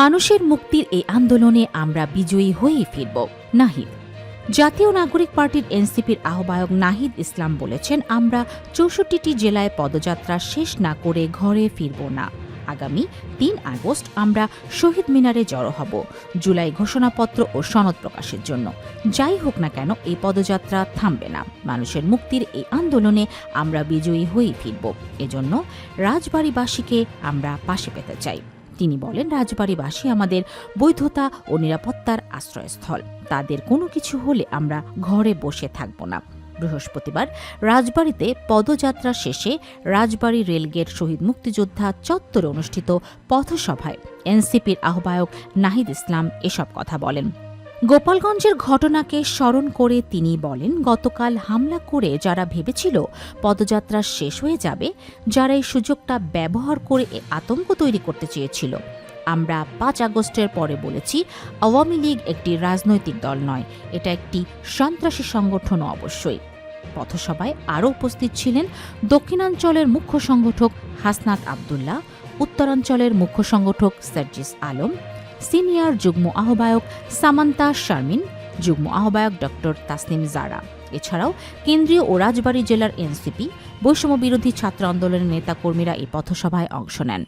মানুষের মুক্তির এই আন্দোলনে আমরা বিজয়ী হয়েই ফিরব, নাহিদ। জাতীয় নাগরিক পার্টির এনসিপির আহ্বায়ক নাহিদ ইসলাম বলেছেন, আমরা চৌষট্টিটি জেলায় পদযাত্রা শেষ না করে ঘরে ফিরব না। আগামী তিন আগস্ট আমরা শহীদ মিনারে জড়ো হব, জুলাই ঘোষণাপত্র ও সনদ প্রকাশের জন্য। যাই হোক না কেন, এই পদযাত্রা থামবে না। মানুষের মুক্তির এই আন্দোলনে আমরা বিজয়ী হয়েই ফিরব। এজন্য রাজবাড়িবাসীকে আমরা পাশে পেতে চাই। তিনি বলেন, রাজবাড়িবাসী আমাদের বৈধতা ও নিরাপত্তার আশ্রয়স্থল। তাদের কোনো কিছু হলে আমরা ঘরে বসে থাকব না। বৃহস্পতিবার রাজবাড়িতে পদযাত্রা শেষে রাজবাড়ী রেলগেট শহীদ মুক্তিযোদ্ধা চত্বরে অনুষ্ঠিত পথসভায় এনসিপির আহ্বায়ক নাহিদ ইসলাম এসব কথা বলেন। গোপালগঞ্জের ঘটনাকে স্মরণ করে তিনি বলেন, গতকাল হামলা করে যারা ভেবেছিল পদযাত্রা শেষ হয়ে যাবে, যারা এই সুযোগটা ব্যবহার করে এ আতঙ্ক তৈরি করতে চেয়েছিল। আমরা পাঁচ আগস্টের পরে বলেছি, আওয়ামী লীগ একটি রাজনৈতিক দল নয়, এটা একটি সন্ত্রাসী সংগঠনও অবশ্যই। পথসভায় আরও উপস্থিত ছিলেন দক্ষিণাঞ্চলের মুখ্য সংগঠক হাসনাত আবদুল্লাহ, উত্তরাঞ্চলের মুখ্য সংগঠক সার্জিস আলম সিনিয়র যুগ্ম আহ্বায়ক সামান্তা শারমিন, যুগ্ম আহ্বায়ক ডক্টর তাসনিম জারা। এছাড়াও কেন্দ্রীয় ও রাজবাড়ী জেলার এনসিপি, বৈষম্য বিরোধী ছাত্র আন্দোলনের নেতাকর্মীরা এই পথসভায় অংশ নেন।